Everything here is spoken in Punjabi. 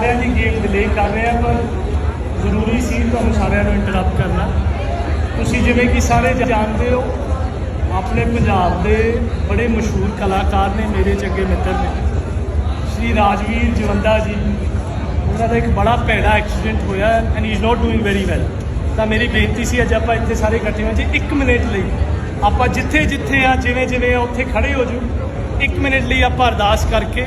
ਸਾਰਿਆਂ ਦੀ ਗੇਮ ਡਿਲੇ ਕਰ ਰਹੇ ਆ, ਪਰ ਜ਼ਰੂਰੀ ਸੀ ਤੁਹਾਨੂੰ ਸਾਰਿਆਂ ਨੂੰ ਇੰਟਰਰਪਟ ਕਰਨਾ। ਤੁਸੀਂ ਜਿਵੇਂ ਕਿ ਸਾਰੇ ਜਾਣਦੇ ਹੋ, ਆਪਣੇ ਪੰਜਾਬ ਦੇ ਬੜੇ ਮਸ਼ਹੂਰ ਕਲਾਕਾਰ ਨੇ ਮੇਰੇ ਚੰਗੇ ਮਿੱਤਰ ਨੇ। ਸ਼੍ਰੀ ਰਾਜਵੀਰ ਜਵੰਦਾ ਜੀ, ਉਹਨਾਂ ਦਾ ਇੱਕ ਬੜਾ ਭੈੜਾ ਐਕਸੀਡੈਂਟ ਹੋਇਆ and he is not doing very well ਤਾਂ ਮੇਰੀ ਬੇਨਤੀ ਸੀ, ਅੱਜ ਆਪਾਂ ਇੱਥੇ ਸਾਰੇ ਇਕੱਠੇ ਹੋਏ, ਜੀ 1 ਮਿੰਟ ਲਈ ਆਪਾਂ ਜਿੱਥੇ ਜਿੱਥੇ ਆ ਜਿਵੇਂ ਜਿਵੇਂ ਆ, ਉੱਥੇ ਖੜੇ ਹੋ ਜੂ 1 ਮਿੰਟ ਲਈ ਆਪਾਂ ਅਰਦਾਸ ਕਰਕੇ